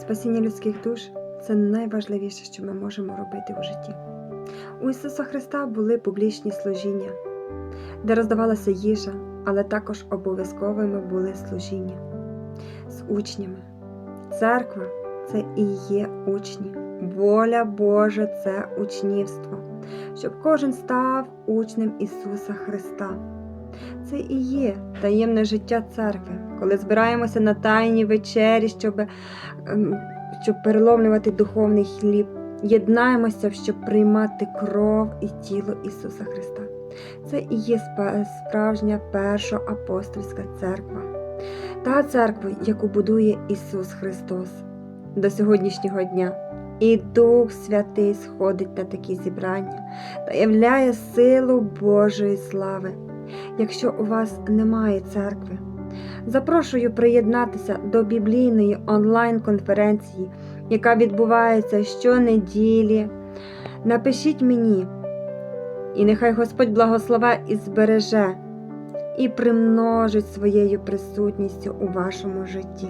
Спасіння людських душ це найважливіше, що ми можемо робити у житті. У Ісуса Христа були публічні служіння, де роздавалася їжа, але також обов'язковими були служіння з учнями. Церква це і є учні. Воля Божа це учнівство, щоб кожен став учнем Ісуса Христа. Це і є таємне життя церкви, коли збираємося на тайні вечері, щоб, ем, щоб переломлювати духовний хліб. Єднаємося, щоб приймати кров і тіло Ісуса Христа. Це і є справжня перша апостольська церква. Та церква, яку будує Ісус Христос до сьогоднішнього дня. І Дух Святий сходить на такі зібрання та являє силу Божої слави. Якщо у вас немає церкви, запрошую приєднатися до біблійної онлайн-конференції, яка відбувається щонеділі. Напишіть мені, і нехай Господь благослове і збереже, і примножить своєю присутністю у вашому житті.